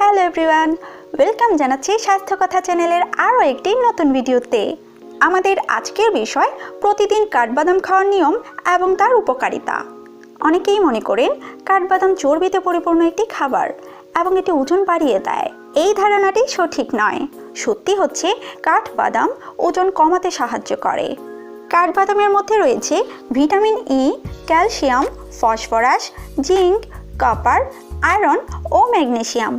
Hello everyone welcome জানাচ্ছি স্বাস্থ্য কথা চ্যানেলের আরও একটি নতুন ভিডিওতে। আমাদের আজকের বিষয়, প্রতিদিন কাঠবাদাম খাওয়ার নিয়ম এবং তার উপকারিতা। অনেকেই মনে করেন, কাঠবাদাম চর্বিতে পরিপূর্ণ একটি খাবার এবং এটি ওজন বাড়িয়ে দেয়। এই ধারণাটি সঠিক নয়। সত্যি হচ্ছে, কাঠবাদাম ওজন কমাতে সাহায্য করে। কাঠবাদামের মধ্যে রয়েছে vitamin E calcium, phosphorus, zinc, copper, iron ও ম্যাগনেসিয়াম।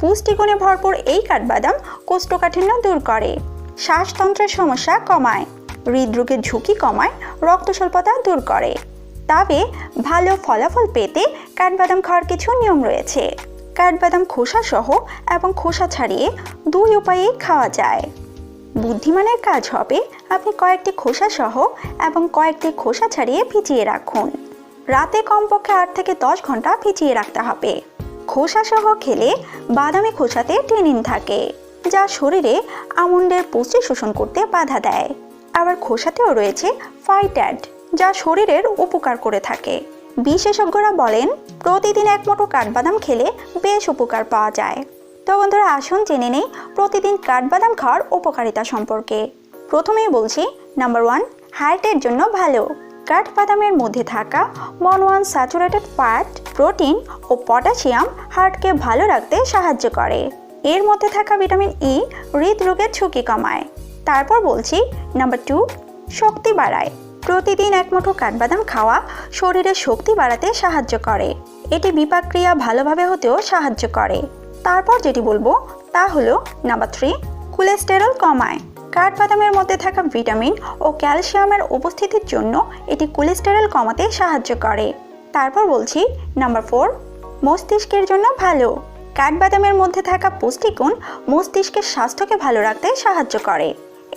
পুষ্টিগুণে ভরপুর এই কাঠবাদাম কোষ্ঠকাঠিন্য দূর করে। শ্বাসতন্ত্রের সমস্যা কমায়। হৃদরোগের ঝুঁকি কমায় রক্ত স্বল্পতা দূর করে। তবে ভালো ফলাফল পেতে কাঠবাদাম খাওয়ার কিছু নিয়ম রয়েছে। কাঠবাদাম খোসা সহ এবং খোসা ছাড়িয়ে দুই উপায়ে খাওয়া যায়। বুদ্ধিমানের কাজ হবে আপনি কয়েকটি খোসা সহ এবং কয়েকটি খোসা ছাড়িয়ে ভিজিয়ে রাখুন। রাতে কমপক্ষে আট থেকে দশ ঘণ্টা ভিজিয়ে রাখতে হবে। খোসা সহ খেলে বাদামি খোসাতে টেনিন থাকে, যা শরীরে আমন্ডের পুষ্টি শোষণ করতে বাধা দেয়। আবার খোসাতেও রয়েছে ফাইট্যাড যা শরীরের উপকার করে থাকে। বিশেষজ্ঞরা বলেন, প্রতিদিন এক মুঠো কাঠবাদাম খেলে বেশ উপকার পাওয়া যায়। তো বন্ধুরা, আসুন জেনে নেই প্রতিদিন কাঠবাদাম খাওয়ার উপকারিতা সম্পর্কে। প্রথমেই বলছি, নাম্বার ওয়ান হার্টের জন্য ভালো। কাঠবাদামের মধ্যে থাকা মনোয়ান স্যাচুরেটেড ফ্যাট প্রোটিন ও পটাশিয়াম হার্টকে ভালো রাখতে সাহায্য করে। এর মধ্যে থাকা ভিটামিন ই হৃদরোগের ঝুঁকি কমায়। তারপর বলছি নাম্বার টু শক্তি বাড়ায়। প্রতিদিন এক মুঠো কাঠবাদাম খাওয়া শরীরে শক্তি বাড়াতে সাহায্য করে। এটি বিপাক ক্রিয়া ভালোভাবে হতেও সাহায্য করে। তারপর যেটি বলব, তা হলো নাম্বার থ্রি কোলেস্টেরল কমায়। কাঠবাদামের মধ্যে থাকা ভিটামিন ও ক্যালসিয়ামের উপস্থিতির জন্য এটি কোলেস্টেরল কমাতে সাহায্য করে। তারপর বলছি নাম্বার ফোর মস্তিষ্কের জন্য ভালো। কাঠবাদামের মধ্যে থাকা পুষ্টিগুণ মস্তিষ্কের স্বাস্থ্যকে ভালো রাখতে সাহায্য করে।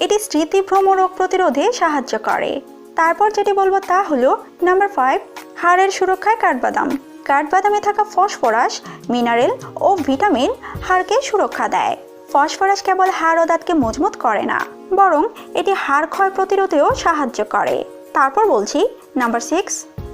এটি স্মৃতিভ্রম রোগ প্রতিরোধে সাহায্য করে। তারপর যেটি বলব তা হলো নাম্বার ফাইভ হাড়ের সুরক্ষায় কাঠবাদাম। কাঠবাদামে থাকা ফসফরাস মিনারেল ও ভিটামিন হাড়কে সুরক্ষা দেয়। ফসফরাস কেবল হাড় ও দাঁতকে মজবুত করে না, বরং এটি হাড় ক্ষয় প্রতিরোধেও সাহায্য করে। তারপর বলছি, নাম্বার সিক্স,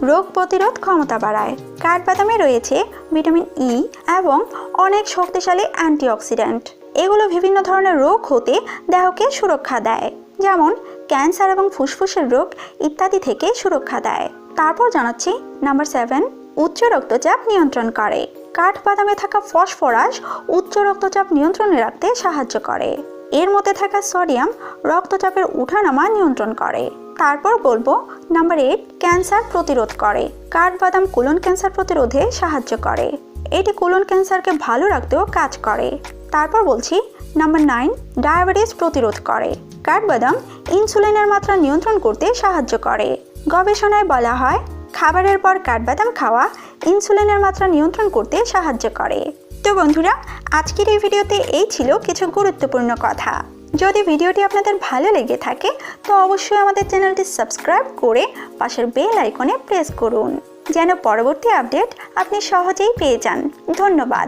রোগ প্রতিরোধ ক্ষমতা বাড়ায়। কাঠবাদামে রয়েছে ভিটামিন ই এবং অনেক শক্তিশালী অ্যান্টিঅক্সিডেন্ট। এগুলো বিভিন্ন ধরনের রোগ হতে দেহকে সুরক্ষা দেয়, যেমন ক্যান্সার এবং ফুসফুসের রোগ ইত্যাদি থেকে সুরক্ষা দেয়। তারপর জানাচ্ছি, নাম্বার সেভেন, উচ্চ রক্তচাপ নিয়ন্ত্রণ করে। কাঠবাদামে থাকা ফসফরাস উচ্চ রক্তচাপ নিয়ন্ত্রণে রাখতে সাহায্য করে। এর মধ্যে থাকা সোডিয়াম রক্তচাপের উঠানামা নিয়ন্ত্রণ করে। তারপর বলব, নাম্বার এইট, ক্যান্সার প্রতিরোধ করে। কাঠবাদাম কোলন ক্যান্সার প্রতিরোধে সাহায্য করে। এটি কোলন ক্যান্সারকে ভালো রাখতেও কাজ করে। তারপর বলছি, নাম্বার নাইন, ডায়াবেটিস প্রতিরোধ করে। কাঠবাদাম ইনসুলিনের মাত্রা নিয়ন্ত্রণ করতে সাহায্য করে। গবেষণায় বলা হয় খাবারের পর কাঠবাদাম খাওয়া ইনসুলিনের মাত্রা নিয়ন্ত্রণ করতে সাহায্য করে। তো বন্ধুরা, আজকের এই ভিডিওতে এই ছিল কিছু গুরুত্বপূর্ণ কথা। যদি ভিডিওটি আপনাদের ভালো লেগে থাকে, তো অবশ্যই আমাদের চ্যানেলটি সাবস্ক্রাইব করে পাশের বেল আইকনে প্রেস করুন, যেন পরবর্তী আপডেট আপনি সহজেই পেয়ে যান। ধন্যবাদ।